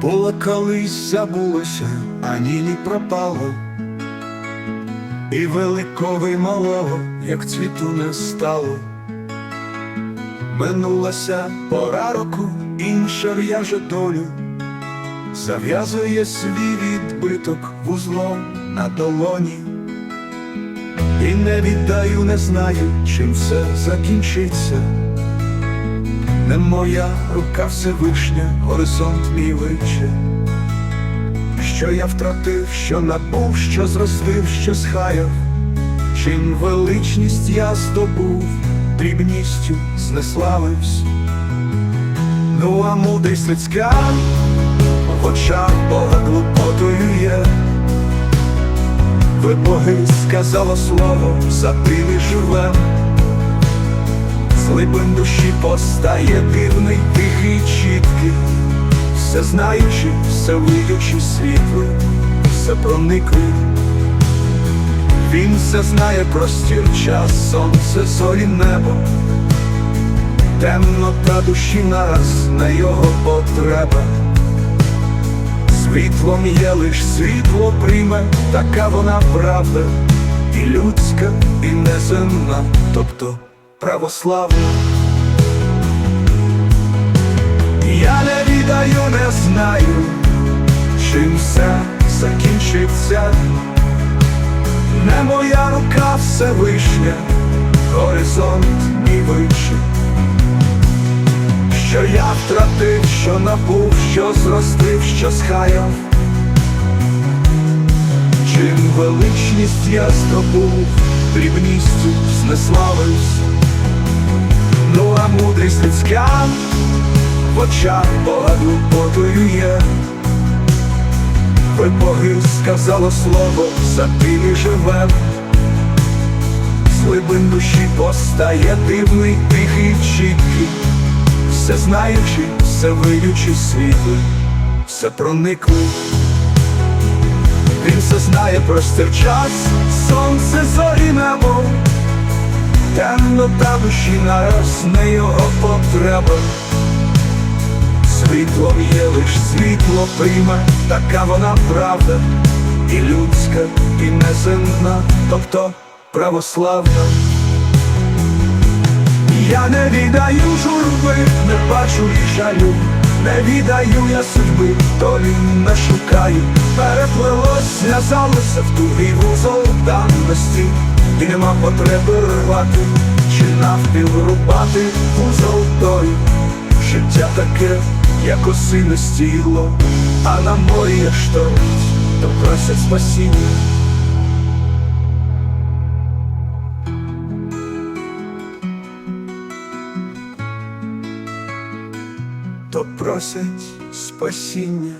Було колись забулося, а ніні пропало, і великого і малого, як цвіту не стало. Минулася пора року, інша в'яже долю, зав'язує свій відбиток вузлом на долоні. І не віддаю, не знаю, чим все закінчиться. Не моя рука Всевишня, горизонт мій виче. Що я втратив, що набув, що зростив, що схаяв, чим величність я здобув, дрібністю знеславився. Ну а мудрість людська в очах Бога глупотою є. Ви боги сказало слово, за тим і живем. Глибин душі постає дивний, тихий, чіткий, все знаючи, все видючи світлий, все прониклий. Він все знає простір час, сонце, зорі, небо, темнота душі нараз на його потреба. Світлом є лиш світло прийме, така вона правда, і людська, і неземна, тобто православна. Я не відаю, не знаю, чим все закінчиться. Не моя рука Всевишня, горизонт мій вищий. Що я втратив, що набув, що зростив, що схаяв. Чим величність я здобув, дрібністю знеславився. Ну а мудрість людська в очах Бога глупотою є. Ви боги сказало слово, за тим і живем. З глибин душі постає дивний, тихий, чіткий, все знаючи, все видючи світлий, все прониклий. Він все знає простив час, сонце зорі небо, темнота душі нараз не його потреба. Світлом є лиш світло прийме, така вона правда, і людська, і неземна, тобто православна. Я не віддаю журби, не бачу і жалю, не віддаю я судьби, долі не шукаю, переплелось, зв'язалося в тугий вузол даності, і нема потреби рвати, чи навпіл рубати вузол долі. Життя таке, як осине стіло, а на морі є шторм, то просять спасіння. То просять спасіння.